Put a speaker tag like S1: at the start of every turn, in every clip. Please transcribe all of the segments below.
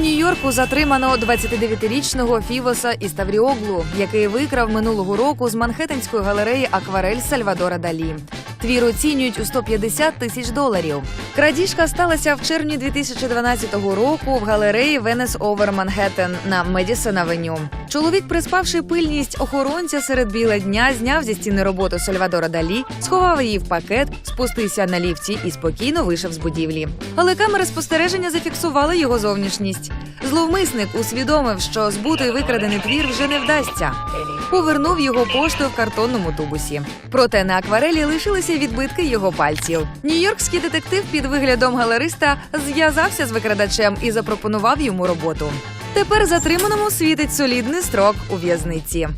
S1: Нью-Йорку затримано 29-річного Фівоса Іставріоглу, який викрав минулого року з Манхеттенської галереї акварель Сальвадора Далі. Твір оцінюють у 150 тисяч доларів. Крадіжка сталася в червні 2012 року в галереї Венес Овер Манхеттен на Медісон Авеню. Чоловік, приспавши пильність охоронця серед біла дня, зняв зі стіни роботу Сальвадора Далі, сховав її в пакет, спустився на ліфті і спокійно вийшов з будівлі. Але камери спостереження зафіксували його зовнішність. Зловмисник усвідомив, що збутий викрадений твір вже не вдасться. Повернув його поштою в картонному тубусі. Проте на акварелі лишилися відбитки його пальців. Нью-Йоркський детектив під виглядом галериста зв'язався з викрадачем і запропонував йому роботу. Тепер затриманому світить солідний строк у в'язниці.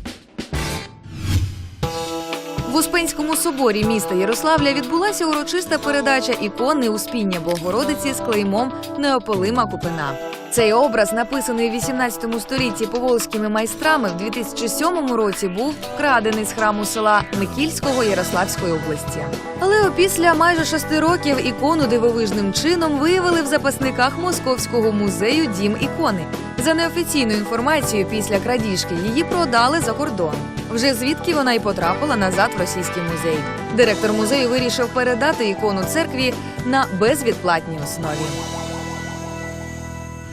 S1: В Успенському соборі міста Ярославля відбулася урочиста передача ікони Успіння Богородиці з клеймом Неопалима Купина. Цей образ, написаний у 18 столітті поволзькими майстрами, в 2007 році був вкрадений з храму села Микільського Ярославської області. Але опісля майже шести років ікону дивовижним чином виявили в запасниках Московського музею Дім ікони. За неофіційною інформацією, після крадіжки її продали за кордон. Вже звідки вона й потрапила назад в російський музей. Директор музею вирішив передати ікону церкві на безвідплатній основі.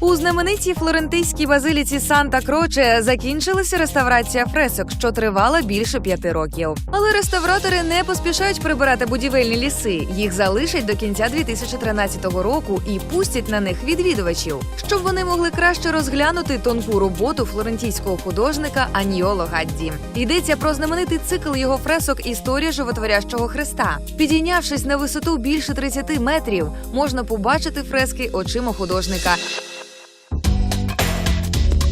S1: У знаменитій флорентийській базиліці Санта Кроче закінчилася реставрація фресок, що тривала більше п'яти років. Але реставратори не поспішають прибирати будівельні ліси. Їх залишать до кінця 2013 року і пустять на них відвідувачів, щоб вони могли краще розглянути тонку роботу флорентійського художника Аньоло Гадді. Йдеться про знаменитий цикл його фресок Історія животворящого Христа. Підійнявшись на висоту більше 30 метрів, можна побачити фрески очима художника.